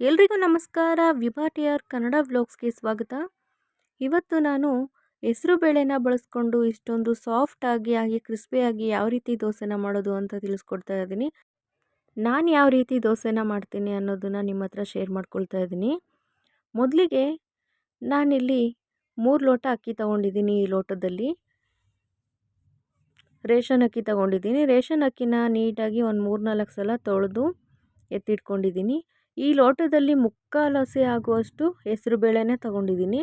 ಎಲ್ರಿಗೂ ನಮಸ್ಕಾರ. Vibha T R Kannada ವ್ಲಾಗ್ಸ್ಗೆ ಸ್ವಾಗತ. ಇವತ್ತು ನಾನು ಹೆಸರು ಬೇಳೆನ ಬಳಸ್ಕೊಂಡು ಇಷ್ಟೊಂದು ಸಾಫ್ಟಾಗಿ ಹಾಗೆ ಕ್ರಿಸ್ಪಿಯಾಗಿ ಯಾವ ರೀತಿ ದೋಸೆನ ಮಾಡೋದು ಅಂತ ತಿಳಿಸ್ಕೊಡ್ತಾ ಇದ್ದೀನಿ. ನಾನು ಯಾವ ರೀತಿ ದೋಸೆನ ಮಾಡ್ತೀನಿ ಅನ್ನೋದನ್ನು ನಿಮ್ಮ ಹತ್ರ ಶೇರ್ ಮಾಡ್ಕೊಳ್ತಾ ಇದ್ದೀನಿ. ಮೊದಲಿಗೆ ನಾನಿಲ್ಲಿ ಮೂರು ಲೋಟ ಅಕ್ಕಿ ತೊಗೊಂಡಿದ್ದೀನಿ ಈ ಲೋಟದಲ್ಲಿ. ರೇಷನ್ ಅಕ್ಕಿ ತೊಗೊಂಡಿದ್ದೀನಿ. ರೇಷನ್ ಅಕ್ಕಿನ ನೀಟಾಗಿ ಒಂದು ಮೂರು ನಾಲ್ಕು ಸಲ ತೊಳೆದು ಎತ್ತಿಟ್ಕೊಂಡಿದ್ದೀನಿ. ಈ ಲೋಟದಲ್ಲಿ ಮುಕ್ಕಾಲು ಆಗುವಷ್ಟು ಹೆಸರು ಬೇಳೆನೇ ತೊಗೊಂಡಿದ್ದೀನಿ.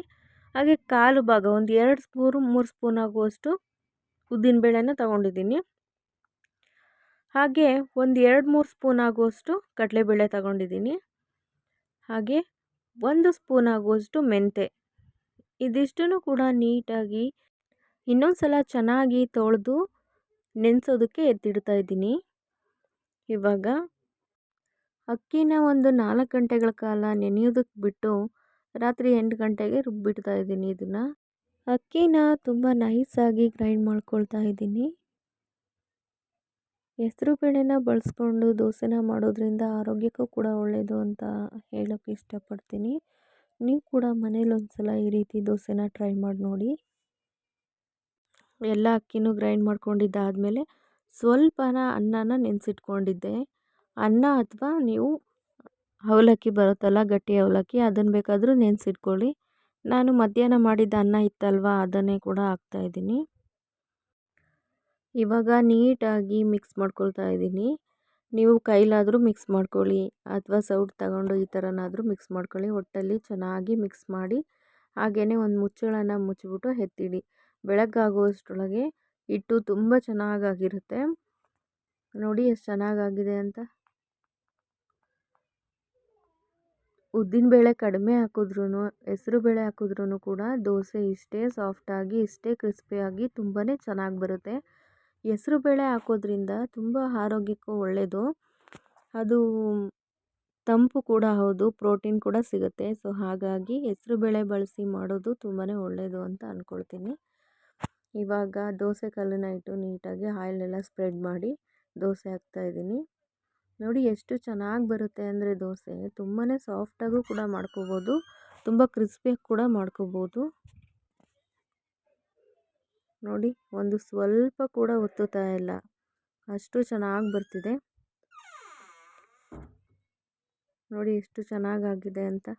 ಹಾಗೆ ಕಾಲು ಭಾಗ, ಒಂದು ಎರಡು ಸ್ಪೂನು, ಮೂರು ಸ್ಪೂನ್ ಆಗುವಷ್ಟು ಉದ್ದಿನ ಬೇಳೆನ ತೊಗೊಂಡಿದ್ದೀನಿ. ಹಾಗೆ ಒಂದು ಎರಡು ಮೂರು ಸ್ಪೂನ್ ಆಗುವಷ್ಟು ಕಡಲೆಬೇಳೆ ತಗೊಂಡಿದ್ದೀನಿ. ಹಾಗೆ ಒಂದು ಸ್ಪೂನ್ ಆಗುವಷ್ಟು ಮೆಂತೆ. ಇದಿಷ್ಟನ್ನು ಕೂಡ ನೀಟಾಗಿ ಇನ್ನೊಂದು ಸಲ ಚೆನ್ನಾಗಿ ತೊಳೆದು ನೆನೆಸೋದಕ್ಕೆ ಎತ್ತಿಡ್ತಾ ಇದ್ದೀನಿ. ಇವಾಗ ಅಕ್ಕಿನ ಒಂದು ನಾಲ್ಕು ಗಂಟೆಗಳ ಕಾಲ ನೆನೆಯೋದಕ್ಕೆ ಬಿಟ್ಟು ರಾತ್ರಿ ಎಂಟು ಗಂಟೆಗೆ ರುಬ್ಬಿಡ್ತಾ ಇದ್ದೀನಿ ಇದನ್ನು. ಅಕ್ಕಿನ ತುಂಬ ನೈಸಾಗಿ ಗ್ರೈಂಡ್ ಮಾಡ್ಕೊಳ್ತಾ ಇದ್ದೀನಿ. ಹೆಸರು ಬೇಳೆನ ಬಳಸ್ಕೊಂಡು ದೋಸೆನ ಮಾಡೋದ್ರಿಂದ ಆರೋಗ್ಯಕ್ಕೂ ಕೂಡ ಒಳ್ಳೆಯದು ಅಂತ ಹೇಳೋಕ್ಕೆ ಇಷ್ಟಪಡ್ತೀನಿ. ನೀವು ಕೂಡ ಮನೇಲಿ ಒಂದು ಸಲ ಈ ರೀತಿ ದೋಸೆನ ಟ್ರೈ ಮಾಡಿ ನೋಡಿ. ಎಲ್ಲ ಅಕ್ಕಿನೂ ಗ್ರೈಂಡ್ ಮಾಡ್ಕೊಂಡಿದ್ದಾದಮೇಲೆ ಸ್ವಲ್ಪನ ಅನ್ನನ ನೆನೆಸಿಟ್ಕೊಂಡಿದ್ದೆ. ಅನ್ನ ಅಥವಾ ನೀವು ಅವಲಕ್ಕಿ ಬರುತ್ತಲ್ಲ, ಗಟ್ಟಿ ಅವಲಕ್ಕಿ, ಅದನ್ನು ಬೇಕಾದರೂ ನೆನೆಸಿಟ್ಕೊಳ್ಳಿ. ನಾನು ಮಧ್ಯಾಹ್ನ ಮಾಡಿದ ಅನ್ನ ಇತ್ತಲ್ವ, ಅದನ್ನೇ ಕೂಡ ಹಾಕ್ತಾಯಿದ್ದೀನಿ ಇವಾಗ ನೀಟಾಗಿ ಮಿಕ್ಸ್ ಮಾಡ್ಕೊಳ್ತಾ ಇದ್ದೀನಿ. ನೀವು ಕೈಲಾದರೂ ಮಿಕ್ಸ್ ಮಾಡ್ಕೊಳ್ಳಿ, ಅಥವಾ ಸೌಟ್ ತಗೊಂಡು ಈ ಥರನಾದರೂ ಮಿಕ್ಸ್ ಮಾಡ್ಕೊಳ್ಳಿ. ಒಟ್ಟಲ್ಲಿ ಚೆನ್ನಾಗಿ ಮಿಕ್ಸ್ ಮಾಡಿ ಹಾಗೆಯೇ ಒಂದು ಮುಚ್ಚಳನ ಮುಚ್ಚಿಬಿಟ್ಟು ಎತ್ತಿಡಿ. ಬೆಳಗ್ಗಾಗುವಷ್ಟರೊಳಗೆ ಹಿಟ್ಟು ತುಂಬ ಚೆನ್ನಾಗಾಗಿರುತ್ತೆ. ನೋಡಿ ಎಷ್ಟು ಚೆನ್ನಾಗಾಗಿದೆ ಅಂತ. ಉದ್ದಿನಬೇಳೆ ಕಡಿಮೆ ಹಾಕಿದ್ರೂ ಹೆಸರು ಬೇಳೆ ಹಾಕಿದ್ರೂ ಕೂಡ ದೋಸೆ ಇಷ್ಟೇ ಸಾಫ್ಟಾಗಿ ಇಷ್ಟೇ ಕ್ರಿಸ್ಪಿಯಾಗಿ ತುಂಬಾ ಚೆನ್ನಾಗಿ ಬರುತ್ತೆ. ಹೆಸರು ಬೇಳೆ ಹಾಕೋದ್ರಿಂದ ತುಂಬ ಆರೋಗ್ಯಕ್ಕೂ ಒಳ್ಳೆಯದು ಅದು ತಂಪು ಕೂಡ ಹೌದು ಪ್ರೋಟೀನ್ ಕೂಡ ಸಿಗುತ್ತೆ. ಸೊ ಹಾಗಾಗಿ ಹೆಸರು ಬೇಳೆ ಬಳಸಿ ಮಾಡೋದು ತುಂಬಾ ಒಳ್ಳೆಯದು ಅಂತ ಅಂದ್ಕೊಳ್ತೀನಿ ಇವಾಗ ದೋಸೆ ಕಲ್ಲನ್ನ ಇಟ್ಟು ನೀಟಾಗಿ ಆಯಿಲೆಲ್ಲ ಸ್ಪ್ರೆಡ್ ಮಾಡಿ ದೋಸೆ ಹಾಕ್ತಾಯಿದ್ದೀನಿ ನೋಡಿ ಎಷ್ಟು ಚೆನ್ನಾಗಿ ಬರುತ್ತೆ ಅಂದರೆ ದೋಸೆ. ತುಂಬಾ ಸಾಫ್ಟಾಗೂ ಕೂಡ ಮಾಡ್ಕೋಬೋದು. ತುಂಬ ಕ್ರಿಸ್ಪಿಯಾಗಿ ಕೂಡ ಮಾಡ್ಕೋಬೋದು. ನೋಡಿ, ಒಂದು ಸ್ವಲ್ಪ ಕೂಡ ಒತ್ತುತ್ತಾ ಇಲ್ಲ. ಅಷ್ಟು ಚೆನ್ನಾಗಿ ಬರ್ತಿದೆ. ನೋಡಿ ಎಷ್ಟು ಚೆನ್ನಾಗಾಗಿದೆ ಅಂತ.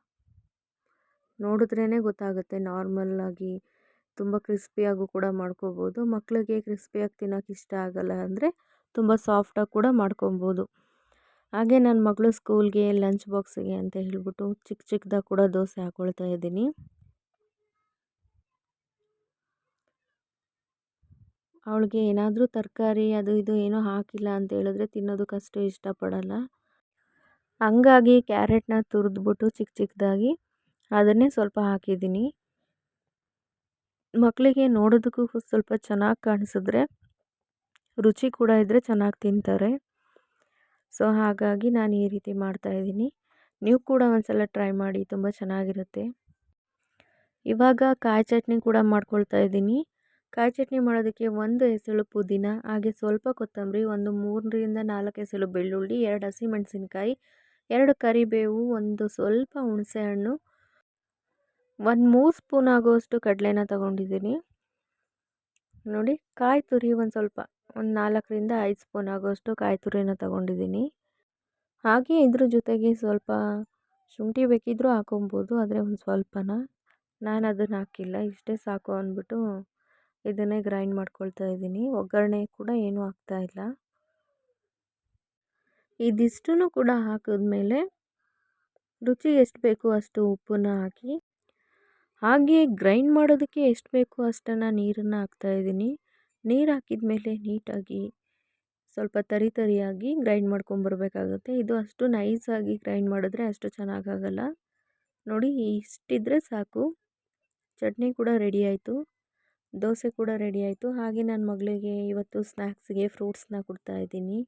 ನೋಡಿದ್ರೇ ಗೊತ್ತಾಗುತ್ತೆ. ನಾರ್ಮಲ್ಲಾಗಿ ತುಂಬ ಕ್ರಿಸ್ಪಿಯಾಗೂ ಕೂಡ ಮಾಡ್ಕೋಬೋದು. ಮಕ್ಕಳಿಗೆ ಕ್ರಿಸ್ಪಿಯಾಗಿ ತಿನ್ನೋಕೆ ಇಷ್ಟ ಆಗಲ್ಲ ಅಂದರೆ ತುಂಬ ಸಾಫ್ಟಾಗಿ ಕೂಡ ಮಾಡ್ಕೊಬೋದು. ಹಾಗೆ ನನ್ನ ಮಗಳು ಸ್ಕೂಲ್ಗೆ, ಲಂಚ್ ಬಾಕ್ಸಿಗೆ ಅಂತ ಹೇಳ್ಬಿಟ್ಟು ಚಿಕ್ಕ ಚಿಕ್ಕದಾಗಿ ಕೂಡ ದೋಸೆ ಹಾಕ್ಕೊಳ್ತಾ ಇದ್ದೀನಿ. ಅವಳಿಗೆ ಏನಾದರೂ ತರಕಾರಿ, ಅದು ಇದು ಏನೋ ಹಾಕಿಲ್ಲ ಅಂತ ಹೇಳಿದ್ರೆ ತಿನ್ನೋದಕ್ಕಷ್ಟು ಇಷ್ಟಪಡಲ್ಲ. ಹಂಗಾಗಿ ಕ್ಯಾರೆಟ್ನ ತುರಿದ್ಬಿಟ್ಟು ಚಿಕ್ಕ ಚಿಕ್ಕದಾಗಿ ಅದನ್ನೇ ಸ್ವಲ್ಪ ಹಾಕಿದ್ದೀನಿ. ಮಕ್ಕಳಿಗೆ ನೋಡೋದಕ್ಕೂ ಸ್ವಲ್ಪ ಚೆನ್ನಾಗಿ ಕಾಣಿಸಿದ್ರೆ, ರುಚಿ ಕೂಡ ಇದ್ದರೆ ಚೆನ್ನಾಗಿ ತಿಂತಾರೆ. ಸೊ, ಹಾಗಾಗಿ ನಾನು ಈ ರೀತಿ ಮಾಡ್ತಾಯಿದ್ದೀನಿ ನೀವು ಕೂಡ ಒಂದ್ಸಲ ಟ್ರೈ ಮಾಡಿ, ತುಂಬ ಚೆನ್ನಾಗಿರುತ್ತೆ. ಇವಾಗ ಕಾಯಿ ಚಟ್ನಿ ಕೂಡ ಮಾಡ್ಕೊಳ್ತಾ ಇದ್ದೀನಿ. ಕಾಯಿ ಚಟ್ನಿ ಮಾಡೋದಕ್ಕೆ ಒಂದು ಎಸಳು ಪುದೀನ, ಹಾಗೆ ಸ್ವಲ್ಪ ಕೊತ್ತಂಬರಿ, ಒಂದು ಮೂರರಿಂದ ನಾಲ್ಕು ಎಸಳು ಬೆಳ್ಳುಳ್ಳಿ, ಎರಡು ಹಸಿಮೆಣಸಿನ್ಕಾಯಿ, ಎರಡು ಕರಿಬೇವು, ಒಂದು ಸ್ವಲ್ಪ ಹುಣಸೆಹಣ್ಣು, ಒಂದು ಮೂರು ಸ್ಪೂನ್ ಆಗುವಷ್ಟು ಕಡಲೆನ ತೊಗೊಂಡಿದ್ದೀನಿ. ನೋಡಿ ಕಾಯಿ ತುರಿ ಒಂದು ಸ್ವಲ್ಪ, ಒಂದು ನಾಲ್ಕರಿಂದ ಐದು ಸ್ಪೂನ್ ಆಗೋಷ್ಟು ಕಾಯಿ ತುರಿನ ತಗೊಂಡಿದ್ದೀನಿ. ಹಾಗೆ ಇದ್ರ ಜೊತೆಗೆ ಸ್ವಲ್ಪ ಶುಂಠಿ ಬೇಕಿದ್ದರೂ ಹಾಕೊಬೋದು, ಆದರೆ ಒಂದು ಸ್ವಲ್ಪನ. ನಾನು ಅದನ್ನು ಹಾಕಿಲ್ಲ, ಇಷ್ಟೇ ಸಾಕು ಅಂದ್ಬಿಟ್ಟು ಇದನ್ನೇ ಗ್ರೈಂಡ್ ಮಾಡ್ಕೊಳ್ತಾ ಇದ್ದೀನಿ. ಒಗ್ಗರಣೆ ಕೂಡ ಏನೂ ಇಲ್ಲ. ಇದಿಷ್ಟು ಕೂಡ ಹಾಕಿದ್ಮೇಲೆ ರುಚಿ ಎಷ್ಟು ಬೇಕು ಅಷ್ಟು ಉಪ್ಪನ್ನು ಹಾಕಿ ಹಾಗೆ ಗ್ರೈಂಡ್ ಮಾಡೋದಕ್ಕೆ ಎಷ್ಟು ಬೇಕು ಅಷ್ಟನ್ನು ನೀರನ್ನು ಹಾಕ್ತಾಯಿದ್ದೀನಿ ನೀರು ಹಾಕಿದ ಮೇಲೆ ನೀಟಾಗಿ ಸ್ವಲ್ಪ ತರಿ ತರಿಯಾಗಿ ಗ್ರೈಂಡ್ ಮಾಡ್ಕೊಂಬರ್ಬೇಕಾಗುತ್ತೆ ಇದು ಅಷ್ಟು ನೈಸಾಗಿ ಗ್ರೈಂಡ್ ಮಾಡಿದ್ರೆ ಅಷ್ಟು ಚೆನ್ನಾಗಾಗಲ್ಲ. ನೋಡಿ, ಇಷ್ಟಿದ್ರೆ ಸಾಕು. ಚಟ್ನಿ ಕೂಡ ರೆಡಿ ಆಯಿತು. ದೋಸೆ ಕೂಡ ರೆಡಿ ಆಯಿತು. ಹಾಗೆ ನನ್ನ ಮಗಳಿಗೆ ಇವತ್ತು ಸ್ನ್ಯಾಕ್ಸ್ಗೆ ಫ್ರೂಟ್ಸ್ನ ಕೊಡ್ತಾಯಿದ್ದೀನಿ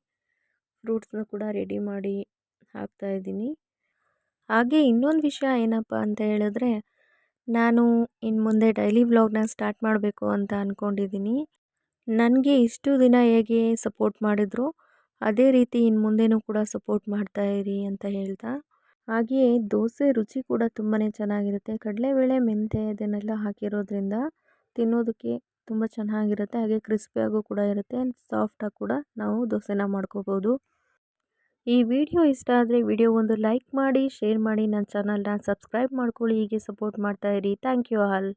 ಫ್ರೂಟ್ಸ್ನ ಕೂಡ ರೆಡಿ ಮಾಡಿ ಹಾಕ್ತಾಯಿದ್ದೀನಿ ಹಾಗೆ ಇನ್ನೊಂದು ವಿಷಯ ಏನಪ್ಪ ಅಂತ ಹೇಳಿದ್ರೆ ನಾನು ಇನ್ನು ಮುಂದೆ ಡೈಲಿ ವ್ಲಾಗ್ನ ಸ್ಟಾರ್ಟ್ ಮಾಡಬೇಕು ಅಂತ ಅಂದ್ಕೊಂಡಿದ್ದೀನಿ ನನಗೆ ಇಷ್ಟು ದಿನ ಹೇಗೆ ಸಪೋರ್ಟ್ ಮಾಡಿದ್ರು, ಅದೇ ರೀತಿ ಇನ್ನು ಮುಂದೆನೂ ಕೂಡ ಸಪೋರ್ಟ್ ಮಾಡ್ತಾ ಇರಿ ಅಂತ ಹೇಳ್ತಾ. ಹಾಗೆಯೇ ದೋಸೆ ರುಚಿ ಕೂಡ ತುಂಬಾ ಚೆನ್ನಾಗಿರುತ್ತೆ. ಕಡಲೆಬೇಳೆ ಮೆಂತೆ ಅದನ್ನೆಲ್ಲ ಹಾಕಿರೋದ್ರಿಂದ ತಿನ್ನೋದಕ್ಕೆ ತುಂಬ ಚೆನ್ನಾಗಿರುತ್ತೆ. ಹಾಗೆ ಕ್ರಿಸ್ಪಿಯಾಗೂ ಕೂಡ ಇರುತ್ತೆ. ಆ್ಯಂಡ್ ಸಾಫ್ಟಾಗಿ ಕೂಡ ನಾವು ದೋಸೆನ ಮಾಡ್ಕೋಬೋದು. ಈ ವಿಡಿಯೋ ಇಷ್ಟ ಆದರೆ ವಿಡಿಯೋ ಒಂದು ಲೈಕ್ ಮಾಡಿ, ಶೇರ್ ಮಾಡಿ, ನನ್ನ ಚಾನಲ್ನ ಸಬ್ಸ್ಕ್ರೈಬ್ ಮಾಡ್ಕೊಳ್ಳಿ. ಹೀಗೆ ಸಪೋರ್ಟ್ ಮಾಡ್ತಾಯಿರಿ ಥ್ಯಾಂಕ್ ಯು ಆಲ್.